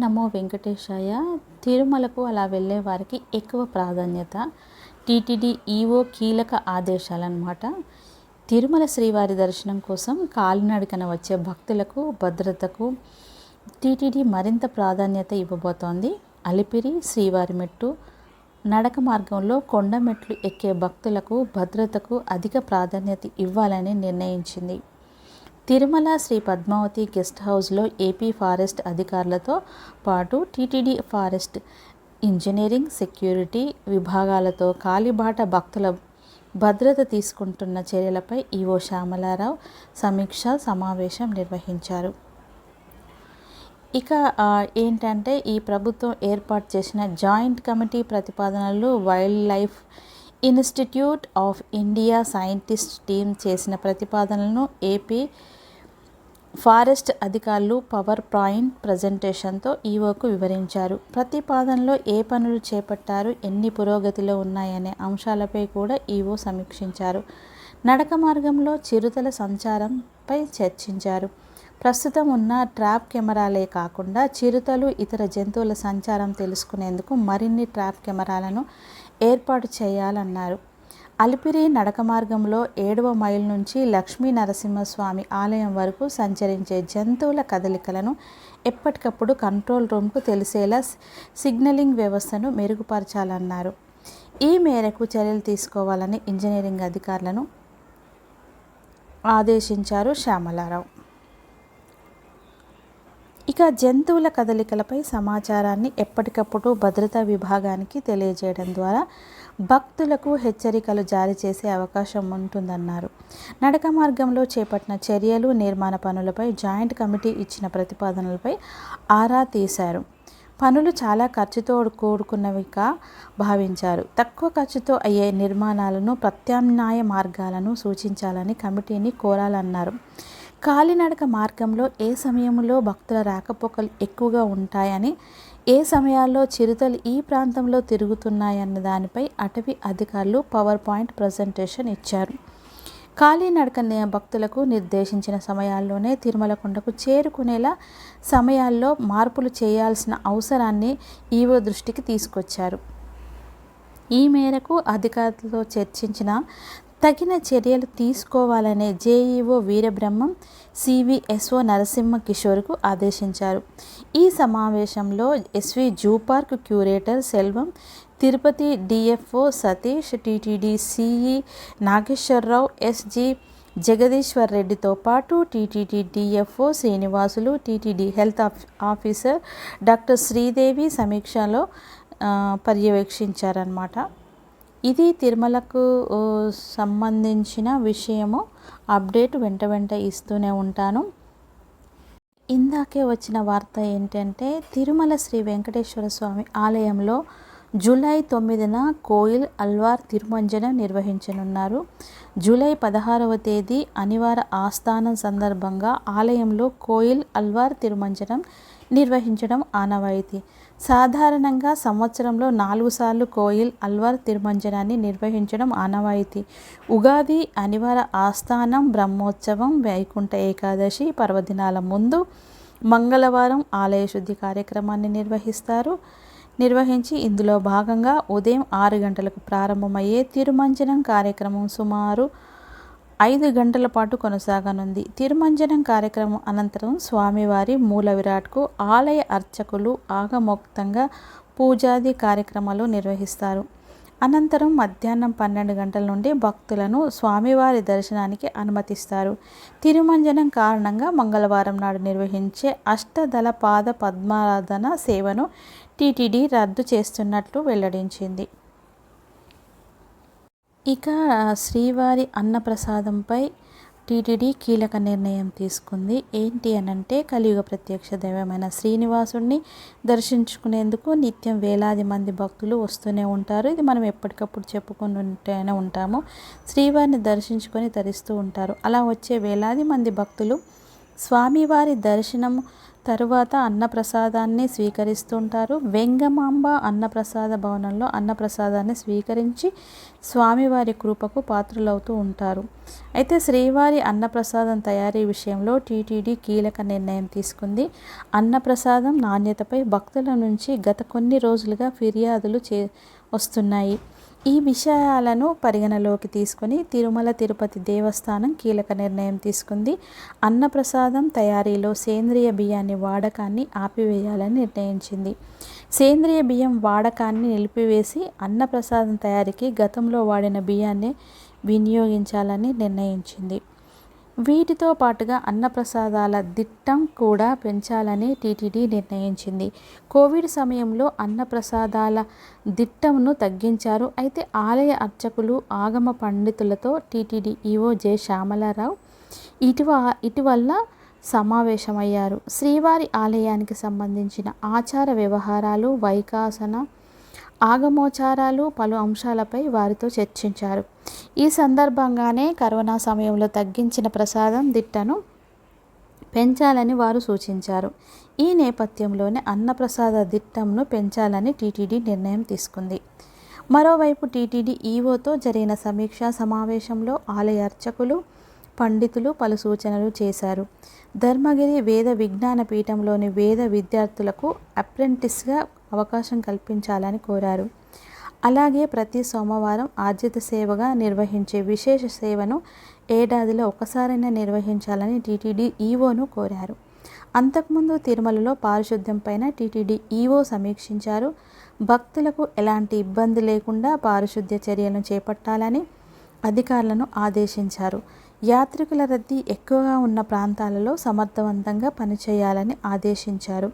నమో వెంకటేశాయ. తిరుమలకు అలా వెళ్ళే వారికి ఎక్కువ ప్రాధాన్యత. టీటీడీ ఈఓ కీలక ఆదేశాలన్నమాట. తిరుమల శ్రీవారి దర్శనం కోసం కాలినడకన వచ్చే భక్తులకు భద్రతకు టీటీడీ మరింత ప్రాధాన్యత ఇవ్వబోతోంది. అలిపిరి శ్రీవారి మెట్టు నడక మార్గంలో కొండ మెట్లు ఎక్కే భక్తులకు భద్రతకు అధిక ప్రాధాన్యత ఇవ్వాలని నిర్ణయించింది. తిరుమల శ్రీ పద్మావతి గెస్ట్ హౌస్లో ఏపీ ఫారెస్ట్ అధికారులతో పాటు టీటీడీ ఫారెస్ట్ ఇంజనీరింగ్ సెక్యూరిటీ విభాగాలతో కాలిబాట భక్తుల భద్రత తీసుకుంటున్న చర్యలపై ఈవో శ్యామలారావు సమీక్ష సమావేశం నిర్వహించారు. ఇక ఏంటంటే ఈ ప్రభుత్వం ఏర్పాటు చేసిన జాయింట్ కమిటీ ప్రతిపాదనలు wild life institute of India scientist team చేసిన ప్రతిపాదనలను ఏపీ ఫారెస్ట్ అధికారులు పవర్ పాయింట్ ప్రజెంటేషన్తో ఈవోకు వివరించారు. ప్రతిపాదనలో ఏ పనులు చేపట్టారు ఎన్ని పురోగతిలో ఉన్నాయనే అంశాలపై కూడా ఈవో సమీక్షించారు. నడక మార్గంలో చిరుతల సంచారంపై చర్చించారు. ప్రస్తుతం ఉన్న ట్రాప్ కెమెరాలే కాకుండా చిరుతలు ఇతర జంతువుల సంచారం తెలుసుకునేందుకు మరిన్ని ట్రాప్ కెమెరాలను ఏర్పాటు చేయాలన్నారు. అలిపిరి నడక మార్గంలో ఏడవ మైల్ నుంచి లక్ష్మీ నరసింహస్వామి ఆలయం వరకు సంచరించే జంతువుల కదలికలను ఎప్పటికప్పుడు కంట్రోల్ రూమ్కు తెలిసేలా సిగ్నలింగ్ వ్యవస్థను మెరుగుపరచాలన్నారు. ఈ మేరకు చర్యలు తీసుకోవాలని ఇంజనీరింగ్ అధికారులను ఆదేశించారు శ్యామలారావు. ఇక జంతువుల కదలికలపై సమాచారాన్ని ఎప్పటికప్పుడు భద్రతా విభాగానికి తెలియజేయడం ద్వారా భక్తులకు హెచ్చరికలు జారీ చేసే అవకాశం ఉంటుందన్నారు. నడక మార్గంలో చేపట్టిన చర్యలు నిర్మాణ పనులపై జాయింట్ కమిటీ ఇచ్చిన ప్రతిపాదనలపై ఆరా తీశారు. పనులు చాలా ఖర్చుతో కూడుకున్నవిగా భావించారు. తక్కువ ఖర్చుతో అయ్యే నిర్మాణాలను ప్రత్యామ్నాయ మార్గాలను సూచించాలని కమిటీని కోరాలన్నారు. కాలినడక మార్గంలో ఏ సమయంలో భక్తుల రాకపోకలు ఎక్కువగా ఉంటాయని ఏ సమయాల్లో చిరుతలు ఈ ప్రాంతంలో తిరుగుతున్నాయన్న దానిపై అటవీ అధికారులు పవర్ పాయింట్ ప్రజెంటేషన్ ఇచ్చారు. కాలినడక భక్తులకు నిర్దేశించిన సమయాల్లోనే తిరుమల కొండకు చేరుకునేలా సమయాల్లో మార్పులు చేయాల్సిన అవసరాన్ని ఈవో దృష్టికి తీసుకొచ్చారు. ఈ మేరకు అధికారులతో చర్చించిన తగిన చర్యలు తీసుకోవాలనే జేఈఓ వీరబ్రహ్మం సివిఎస్ఓ నరసింహ కిషోర్కు ఆదేశించారు. ఈ సమావేశంలో SV zoo park curator Selvam Tirupati DFO Satish TTD CE Nageswara Rao SG Jagadeeswar రెడ్డితో పాటు TTD DFO Srinivasulu TTD health of- officer doctor Sridevi సమీక్షలో పర్యవేక్షించారన్నమాట. ఇది తిరుమలకు సంబంధించిన విషయము. అప్డేట్ వెంట వెంట ఇస్తూనే ఉంటాను. ఇందాకే వచ్చిన వార్త ఏంటంటే తిరుమల శ్రీ వెంకటేశ్వర స్వామి ఆలయంలో జూలై తొమ్మిదిన కోయిల్ అల్వార్ తిరుమంజనం నిర్వహించనున్నారు. జూలై పదహారవ తేదీ అనివార ఆస్థానం సందర్భంగా ఆలయంలో కోయిల్ అల్వార్ తిరుమంజనం నిర్వహించడం ఆనవాయితీ. సాధారణంగా సంవత్సరంలో నాలుగు సార్లు కోయిల్ అల్వార్ తిరుమంజనాన్ని నిర్వహించడం ఆనవాయితీ. ఉగాది అనివార ఆస్థానం బ్రహ్మోత్సవం వైకుంఠ ఏకాదశి పర్వదినాల ముందు మంగళవారం ఆలయ శుద్ధి కార్యక్రమాన్ని నిర్వహిస్తారు. నిర్వహించి ఇందులో భాగంగా ఉదయం ఆరు గంటలకు ప్రారంభమయ్యే తిరుమంజనం కార్యక్రమం సుమారు ఐదు గంటల పాటు కొనసాగనుంది. తిరుమంజనం కార్యక్రమం అనంతరం స్వామివారి మూల విరాట్కు ఆలయ అర్చకులు ఆగమోక్తంగా పూజాది కార్యక్రమాలు నిర్వహిస్తారు. అనంతరం మధ్యాహ్నం పన్నెండు గంటల నుండి భక్తులను స్వామివారి దర్శనానికి అనుమతిస్తారు. తిరుమంజనం కారణంగా మంగళవారం నాడు నిర్వహించే అష్టదళ పాద పద్మారాధన సేవను టీటీడీ రద్దు చేస్తున్నట్లు వెల్లడించింది. ఇక శ్రీవారి అన్నప్రసాదంపై టీటీడీ కీలక నిర్ణయం తీసుకుంది. ఏంటి అనంటే కలియుగ ప్రత్యక్ష దైవమైన శ్రీనివాసుడిని దర్శించుకునేందుకు నిత్యం వేలాది మంది భక్తులు వస్తూనే ఉంటారు. ఇది మనం ఎప్పటికప్పుడు చెప్పుకుని ఉంటేనే ఉంటాము. శ్రీవారిని దర్శించుకొని తరిస్తూ ఉంటారు. అలా వచ్చే వేలాది మంది భక్తులు స్వామివారి దర్శనం తరువాత అన్నప్రసాదాన్ని స్వీకరిస్తుంటారు. వెంగమాంబ అన్నప్రసాద భవనంలో అన్నప్రసాదాన్ని స్వీకరించి స్వామివారి కృపకు పాత్రులవుతూ ఉంటారు. అయితే శ్రీవారి అన్నప్రసాదం తయారీ విషయంలో టీటీడీ కీలక నిర్ణయం తీసుకుంది. అన్నప్రసాదం నాణ్యతపై భక్తుల నుంచి గత కొన్ని రోజులుగా ఫిర్యాదులు చే వస్తున్నాయి. ఈ విషయాలను పరిగణలోకి తీసుకొని తిరుమల తిరుపతి దేవస్థానం కీలక నిర్ణయం తీసుకుంది. అన్నప్రసాదం తయారీలో సేంద్రియ బియ్యాన్ని వాడకాన్ని ఆపివేయాలని నిర్ణయించింది. సేంద్రియ బియ్యం వాడకాన్ని నిలిపివేసి అన్నప్రసాదం తయారీకి గతంలో వాడిన బియ్యాన్ని వినియోగించాలని నిర్ణయించింది. వీటితో పాటుగా అన్నప్రసాదాల దిట్టం కూడా పెంచాలని టీటీడీ నిర్ణయించింది. కోవిడ్ సమయంలో అన్నప్రసాదాల దిట్టంను తగ్గించారు. అయితే ఆలయ అర్చకులు ఆగమ పండితులతో టీటీడీ ఈవో జె. శ్యామలారావు ఇటీవ ఇటీవల సమావేశమయ్యారు. శ్రీవారి ఆలయానికి సంబంధించిన ఆచార వ్యవహారాలు వైకాసన ఆగమోచారాలు పలు అంశాలపై వారితో చర్చించారు. ఈ సందర్భంగానే కరోనా సమయంలో తగ్గించిన ప్రసాదం దిట్టను పెంచాలని వారు సూచించారు. ఈ నేపథ్యంలోనే అన్నప్రసాద దిట్టంను పెంచాలని టీటీడీ నిర్ణయం తీసుకుంది. మరోవైపు టీటీడీ ఈవోతో జరిగిన సమీక్షా సమావేశంలో ఆలయ అర్చకులు పండితులు పలు సూచనలు చేశారు. ధర్మగిరి వేద విజ్ఞాన పీఠంలోని వేద విద్యార్థులకు అప్రెంటిస్గా అవకాశం కల్పించాలని కోరారు. అలాగే ప్రతి సోమవారం ఆర్జిత సేవగా నిర్వహించే విశేష సేవను ఏడాదిలో ఒకసారైనా నిర్వహించాలని టీటీడీ ఈవోను కోరారు. అంతకుముందు తిరుమలలో పారిశుద్ధ్యంపైన టీటీడీ ఈవో సమీక్షించారు. భక్తులకు ఎలాంటి ఇబ్బంది లేకుండా పారిశుద్ధ్య చర్యలను చేపట్టాలని అధికారులను ఆదేశించారు. యాత్రికుల రద్దీ ఎక్కువగా ఉన్న ప్రాంతాలలో సమర్థవంతంగా పనిచేయాలని ఆదేశించారు.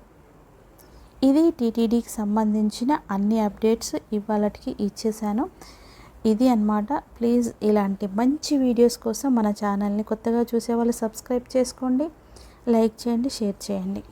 ఇది టీటీడీకి సంబంధించిన అన్ని అప్డేట్స్ ఇవాళకి ఇచ్చేసాను ఇది అన్నమాట. ప్లీజ్ ఇలాంటి మంచి వీడియోస్ కోసం మన ఛానల్ని కొత్తగా చూసే వాళ్ళు సబ్స్క్రైబ్ చేసుకోండి. లైక్ చేయండి షేర్ చేయండి.